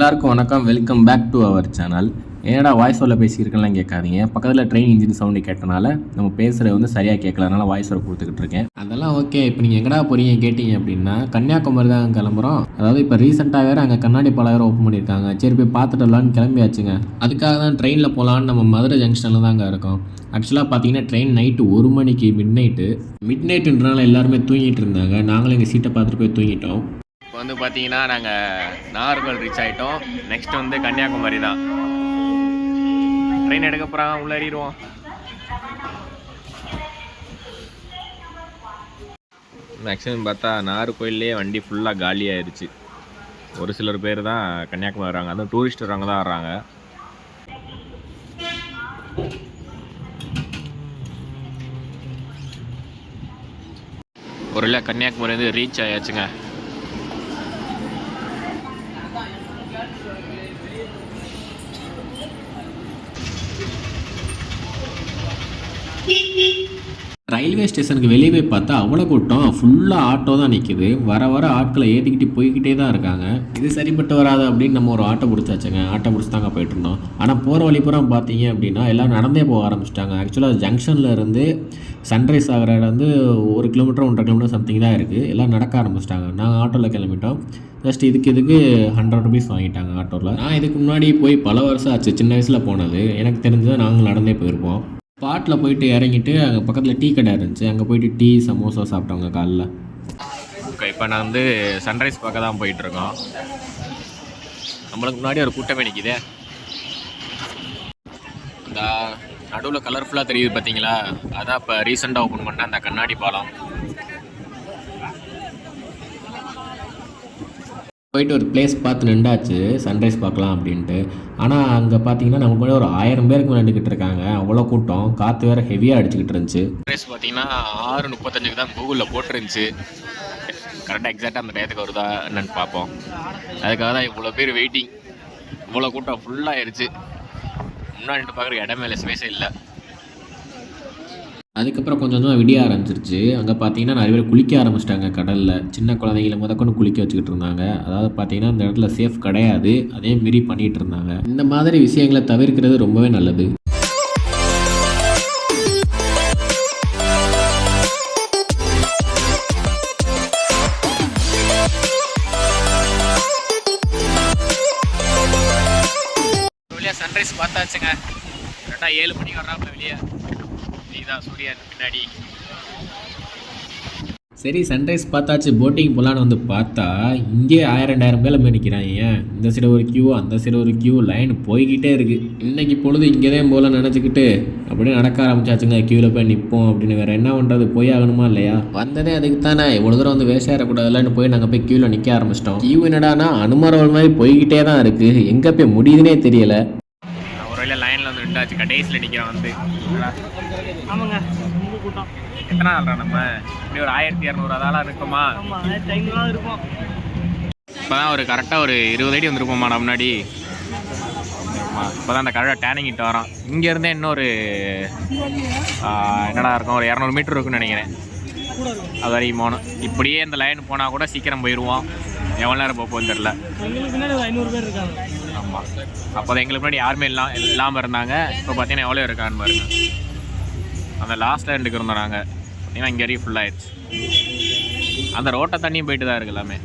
எல்லாருக்கும் வணக்கம். Welcome back to our channel ஏடா வாய்ஸ் ஓவில் பேசியிருக்கலாம் கேட்காதீங்க. பக்கத்தில் ட்ரெயின் இன்ஜின் சவுண்டு கேட்டனால நம்ம பேசுகிறது வந்து சரியாக கேட்கல அதனால் வாய்ஸ் ஓவர் கொடுத்துக்கிட்டு இருக்கேன். அதெல்லாம் ஓகே இப்போ நீங்கள் எங்கடா போகிறீங்க கேட்டிங்க அப்படின்னா கன்னியாகுமரி தான் கிளம்புறோம். அதாவது இப்போ ரீசெண்டாக வேறு அங்கே கண்ணாடி பாலம் ஓப்பன் பண்ணியிருக்காங்க. சரி போய் பார்த்துட்டு வரலான்னு கிளம்பியாச்சுங்க. அதுக்காக தான் ட்ரெயினில் போகலான்னு நம்ம மதுரை ஜங்ஷனில் தாங்க இருக்கோம். ஆக்சுவலாக பார்த்தீங்கன்னா ட்ரெயின் நைட்டு ஒரு மணிக்கு மிட் நைட்டு மிட் நைட்டுன்றனால எல்லாருமே தூங்கிட்டு இருந்தாங்க. நாங்களும் எங்கள் சீட்டை பார்த்துட்டு போய் தூங்கிட்டோம். வந்து பார்த்தீங்கன்னா நாங்கள் நாகர்கோவில் ரீச் ஆகிட்டோம் நெக்ஸ்ட் வந்து கன்னியாகுமரி தான். ட்ரெயின் எடுக்க போகிறாங்க உள்ளேறிடுவோம் மேக்ஸிமம் பார்த்தா நாகர்கோயிலே வண்டி ஃபுல்லாக காலியாயிருச்சு ஒரு சிலர் பேர் தான் கன்னியாகுமரி வர்றாங்க அதுவும் டூரிஸ்ட் வரவங்க தான் வர்றாங்க. ஒரு இல்லை கன்னியாகுமரி வந்து ரீச் ஆயாச்சுங்க. ரயில்வே ஸ்டேஷனுக்கு வெளியே போய் பார்த்தா அவ்வளோ கூட்டம். ஃபுல்லாக ஆட்டோ தான் நிற்கிது வர வர ஆட்களை ஏற்றிக்கிட்டு போய்கிட்டே தான் இருக்காங்க. இது சரிப்பட்டு வராது அப்படின்னு நம்ம ஒரு ஆட்டோ பிடிச்சாச்சுங்க. ஆட்டோ பிடிச்சி தாங்க போயிட்டுருந்தோம் ஆனால் போகிற வழிப்புறம் பார்த்தீங்க அப்படின்னா எல்லாம் நடந்தே போக ஆரம்பிச்சிட்டாங்க. ஆக்சுவலாக ஜங்ஷனில் இருந்து சன்ரைஸ் ஆகிற இடம் வந்து ஒரு கிலோமீட்டர் ஒன்றரை கிலோமீட்டர் சம்திங் தான் இருக்குது எல்லாம் நடக்க ஆரம்பிச்சிட்டாங்க. நாங்கள் ஆட்டோவில் கிளம்பிட்டோம். ஜஸ்ட் இதுக்கு இதுக்கு ஹண்ட்ரட் ருபீஸ் வாங்கிட்டாங்க ஆட்டோவில் நான் இதுக்கு முன்னாடி போய் பல வருஷம் ஆச்சு. சின்ன வயசில் போனது. எனக்கு தெரிஞ்சதை நாங்கள் நடந்தே போயிருப்போம். பாட்டில் போயிட்டு இறங்கிட்டு அங்கே பக்கத்தில் டீ கடை இருந்துச்சு. அங்கே போயிட்டு டீ சமோசா சாப்பிட்டோங்க காலைல. ஓகே இப்போ நான் வந்து சன்ரைஸ் பார்க்க தான் போயிட்டுருக்கோம். நம்மளுக்கு முன்னாடி ஒரு கூட்டமே நிற்கிதே அந்த நடுவில் கலர்ஃபுல்லாக தெரியுது பார்த்தீங்களா அதான் இப்போ ரீசெண்டாக ஓப்பன் பண்ண அந்த கண்ணாடி பாலம். போயிட்டு ஒரு பிளேஸ் பார்த்து நின்றாச்சு சன்ரைஸ் பார்க்கலாம் அப்படின்ட்டு. ஆனால் அங்கே பார்த்தீங்கன்னா நமக்கு கூட ஒரு ஆயிரம் பேருக்கு நின்றுக்கிட்டு இருக்காங்க. அவ்வளோ கூட்டம். காற்று வேறு ஹெவியாக அடிச்சுக்கிட்டு இருந்துச்சு. சன்ரைஸ் பார்த்தீங்கன்னா ஆறு முப்பத்தஞ்சுக்கு தான் கூகுளில் போட்டிருந்துச்சு. கரெக்டாக எக்ஸாக்டாக அந்த டயத்துக்கு வருதா என்னன்னு பார்ப்போம். அதுக்காக தான் இவ்வளோ பேர் வெயிட்டிங் இவ்வளோ கூட்டம் ஃபுல்லாக ஆயிடுச்சு முன்னாடி பார்க்குற இடமே இல்லை ஸ்பேஸே இல்லை. அதுக்கப்புறம் கொஞ்சம் கொஞ்சமாக விடிய ஆரம்பிச்சிருச்சு. அங்கே பார்த்தீங்கன்னா நிறைய பேர் குளிக்க ஆரம்பிச்சிட்டாங்க கடலில். சின்ன குழந்தைங்கள முதற்கொண்டு குளிக்க வச்சுக்கிட்டு இருந்தாங்க. அதாவது பார்த்தீங்கன்னா இந்த இடத்துல சேஃப் கிடையாது. அதே மாரி பண்ணிகிட்டு இருந்தாங்க. இந்த மாதிரி விஷயங்களை தவிர்க்கிறது ரொம்பவே நல்லது. சன்ரைஸ் பார்த்தாச்சுங்க. கரெக்டாக ஏழு மணிக்கு வர்றாப்புல வெளியே. தான் சூரியன் பின்னாடி. சரி சன்ரைஸ் பார்த்தாச்சு. போட்டிங் போகலான்னு வந்து பார்த்தா இங்கே ஆயிரம் ரெண்டாயிரம் பேர் போய் ஏன்? இந்த சைடு ஒரு கியூ அந்த சைடு ஒரு கியூ லைன் போய்கிட்டே இருக்குது இன்னைக்கு பொழுது இங்கே தான் போகல நினச்சிக்கிட்டு அப்படியே நடக்க ஆரம்பிச்சாச்சுங்க. க்யூவில் போய் நிற்போம் அப்படின்னு. வேறு என்ன பண்ணுறது போய் ஆகணுமா இல்லையா? வந்ததே அதுக்கு தானே இவ்வளோ தூரம் வந்து வேஸ்ட் ஆகிடக்கூடாதுலன்னு போய் நாங்கள் போய் க்யூவில் நிற்க ஆரம்பிச்சிட்டோம். கியூ என்னடானா அனுமரவல் மாதிரி போய்கிட்டே தான் இருக்குது எங்கே போய் முடியுதுனே தெரியல. நின்றாச்சு கடைசியில் நிற்கிறோம் வந்து. ஆமாங்க. ரொம்ப கூட்டம். எத்தனை நாள்ரா நம்ம? இப்படி ஒரு ஆயிரத்தி இரநூறு அதாலாம் இருக்குமா? ஆமாம் டைம்லாம் இருக்கும். இப்போ தான் ஒரு கரெக்டாக ஒரு இருபது அடி வந்திருப்போமா நான் முன்னாடி. இப்போ தான் அந்த கரெக்டாக டேனிங் கிட்ட வரோம் இங்கேருந்தே இன்னொரு என்னடா இருக்கும்? ஒரு இரநூறு மீட்டர் இருக்குன்னு நினைக்கிறேன். அது வரைக்கும் போகணும். இப்படியே இந்த லைன் போனால் கூட சீக்கிரம் போயிடுவோம் எவ்வளோ நேரம் போப்போன்னு தெரில ஆமாம் அப்போ எங்களுக்கு முன்னாடி யாருமே இல்லாம் இல்லாமல் இருந்தாங்க. இப்போ பார்த்தீங்கன்னா எவ்வளோ இருக்கான்னு பாருங்க. அந்த லாஸ்ட்டில் ரெண்டுக்கு இருந்தோம் நாங்கள் பார்த்தீங்கன்னா இங்கே ஃபுல்லாகிடுச்சு அந்த ரோட்டை தண்ணியும் போயிட்டு தான் இருக்கு எல்லாமே.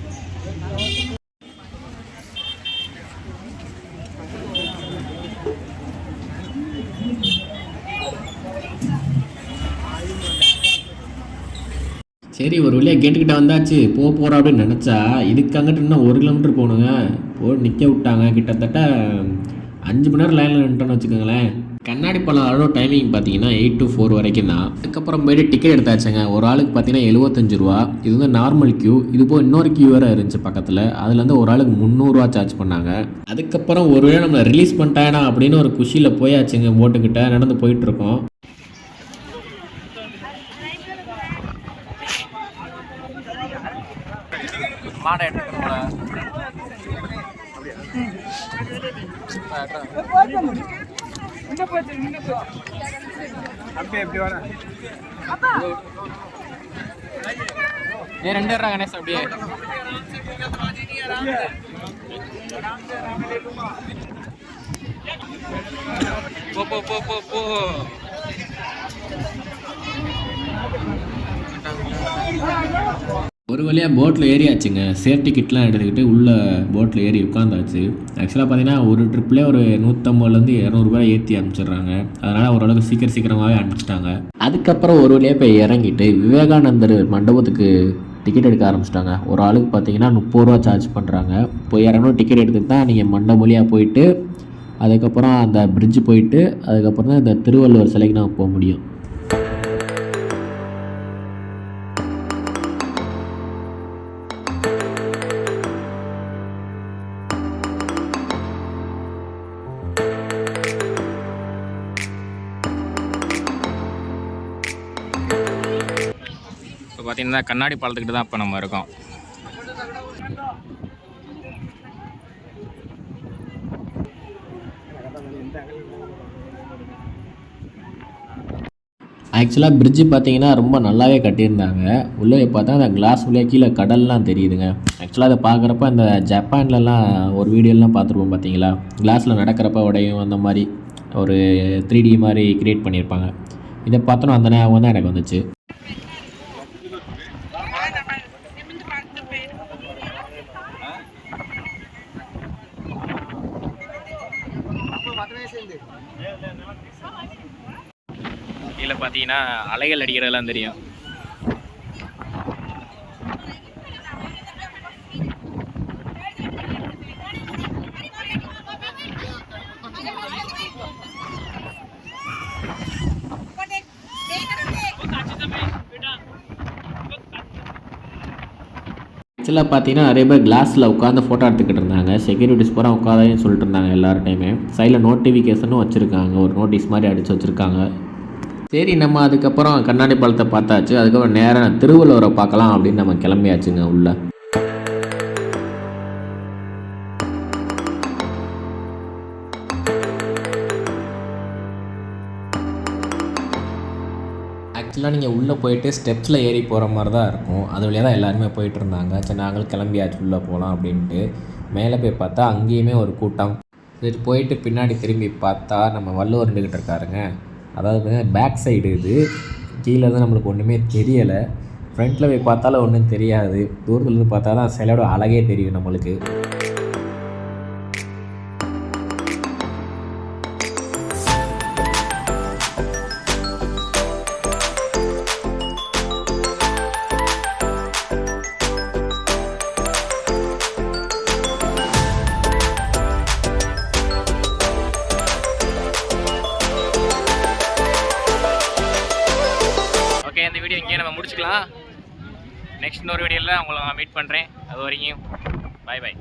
சரி ஒரு வழியாக கேட்டுக்கிட்ட வந்தாச்சு. போக போகிறோம் அப்படின்னு நினச்சா இதுக்கு அங்கிட்டு இன்னும் ஒரு கிலோமீட்டர் போகணுங்க. போ நிற்க விட்டாங்க. கிட்டத்தட்ட அஞ்சு மணி நேரம் லைனில் நின்ட்டோன்னு வச்சுக்கோங்களேன். கண்ணாடி பழம் அளவு டைமிங் பார்த்தீங்கன்னா எயிட் டு ஃபோர் வரைக்கும் தான். அதுக்கப்புறம் போயிட்டு டிக்கெட் எடுத்தாச்சுங்க. ஒரு ஆளுக்கு பார்த்தீங்கன்னா எழுபத்தஞ்சு ரூபா. இது வந்து நார்மல் கியூ இது போய் இன்னொரு கியூ வேறு இருந்துச்சு பக்கத்தில். அதுலேருந்து ஒரு ஆளுக்கு முந்நூறுரூவா சார்ஜ் பண்ணாங்க. அதுக்கப்புறம் ஒரு வேளை நம்மளை ரிலீஸ் பண்ணிட்டானா அப்படின்னு ஒரு குஷியில் போயாச்சுங்க போட்டுக்கிட்ட நடந்து போயிட்டுருக்கோம் மாடை எடுத்துகிட்டு போல ஏ ரெண்டு ரூபா கணேஷ் அப்படியே. போ போ போ போ. ஒரு வழியாக போட்டில் ஏறியாச்சுங்க. சேஃப்டி கிட்லாம் எடுத்துக்கிட்டு உள்ளே போட்டில் ஏறி உட்காந்தாச்சு ஆக்சுவலாக பார்த்தீங்கன்னா ஒரு ட்ரிப்லேயே ஒரு நூற்றம்பதுலேருந்து இரநூறுபா ஏற்றி அனுப்பிச்சிடுறாங்க. அதனால் ஓரளவுக்கு சீக்கிரம் சீக்கிரமாகவே அனுப்பிச்சிட்டாங்க. அதுக்கப்புறம் ஒரு வழியாக போய் இறங்கிட்டு விவேகானந்தர் மண்டபத்துக்கு டிக்கெட் எடுக்க ஆரம்பிச்சிட்டாங்க. ஒரு ஆளுக்கு பார்த்தீங்கன்னா முப்பது ரூபா சார்ஜ் பண்ணுறாங்க போய் இறங்கணும் டிக்கெட் எடுத்துட்டு தான் நீங்கள் மண்டபம் வழியாக போயிட்டு அதுக்கப்புறம் அந்த பிரிட்ஜ் போயிட்டு அதுக்கப்புறம் தான் இந்த திருவள்ளுவர் சிலைக்கு நம்ம போக முடியும். பார்த்தீங்கன்னா கண்ணாடி பாலத்துக்கிட்ட தான் இப்போ நம்ம இருக்கோம். ஆக்சுவலாக பிரிட்ஜு பார்த்தீங்கன்னா ரொம்ப நல்லாவே கட்டியிருந்தாங்க. உள்ளே பார்த்தா அந்த கிளாஸ் உள்ளே கீழே கடல்லாம் தெரியுதுங்க. ஆக்சுவலாக அதை பார்க்குறப்ப அந்த ஜப்பான்லலாம் ஒரு வீடியோலாம் பார்த்துருப்போம் பார்த்தீங்களா? கிளாஸில் நடக்கிறப்ப உடையும் அந்த மாதிரி ஒரு த்ரீ டி மாதிரி கிரியேட் பண்ணியிருப்பாங்க. இதை பார்த்தோன்னா அந்த ஞாபகம் தான் எனக்கு வந்துச்சு. கீழே பார்த்தீங்கன்னா அலைகள் அடிக்கிறதெல்லாம் தெரியும். ஆக்சுவலாக பார்த்தீங்கன்னா நிறைய பேர் கிளாஸில் உட்காந்து ஃபோட்டோ எடுத்துக்கிட்டு இருந்தாங்க. செக்யூரிட்டிஸ் பூரா உட்காதேன்னு சொல்லிட்டு இருந்தாங்க எல்லார்டையுமே சைடில் நோட்டிஃபிகேஷனும் வச்சுருக்காங்க. ஒரு நோட்டீஸ் மாதிரி அடித்து வச்சுருக்காங்க. சரி நம்ம அதுக்கப்புறம் கண்ணாடி பழத்தை பார்த்தாச்சு. அதுக்கப்புறம் நேராக திருவள்ளுவரை பார்க்கலாம் அப்படின்னு நம்ம கிளம்பியாச்சுங்க உள்ள. ஆக்சுவலாக நீங்கள் உள்ளே போயிட்டு ஸ்டெப்ஸில் ஏறி போகிற மாதிரி தான் இருக்கும். அது வழியாக தான் எல்லாருமே போயிட்டு இருந்தாங்க. சரி நாங்களும் கிளம்பியாச்சு உள்ளே போகலாம் அப்படின்ட்டு. மேலே போய் பார்த்தா அங்கேயுமே ஒரு கூட்டம். சரி போயிட்டு பின்னாடி திரும்பி பார்த்தா நம்ம வள்ளுவர் நின்றுக்கிட்டு இருக்காருங்க. அதாவது பேக் சைடு இது. கீழே தான் நம்மளுக்கு ஒன்றுமே தெரியலை. ஃப்ரண்ட்டில் போய் பார்த்தாலும் ஒன்றும் தெரியாது. தூரத்துலேருந்து பார்த்தா தான் சிலையோட அழகே தெரியும் நம்மளுக்கு. முடிச்சுக்கலாம் நெக்ஸ்ட் இன்னொரு வீடியோவில் உங்களை நான் மீட் பண்ணுறேன் அது வரைக்கும் பாய் பாய்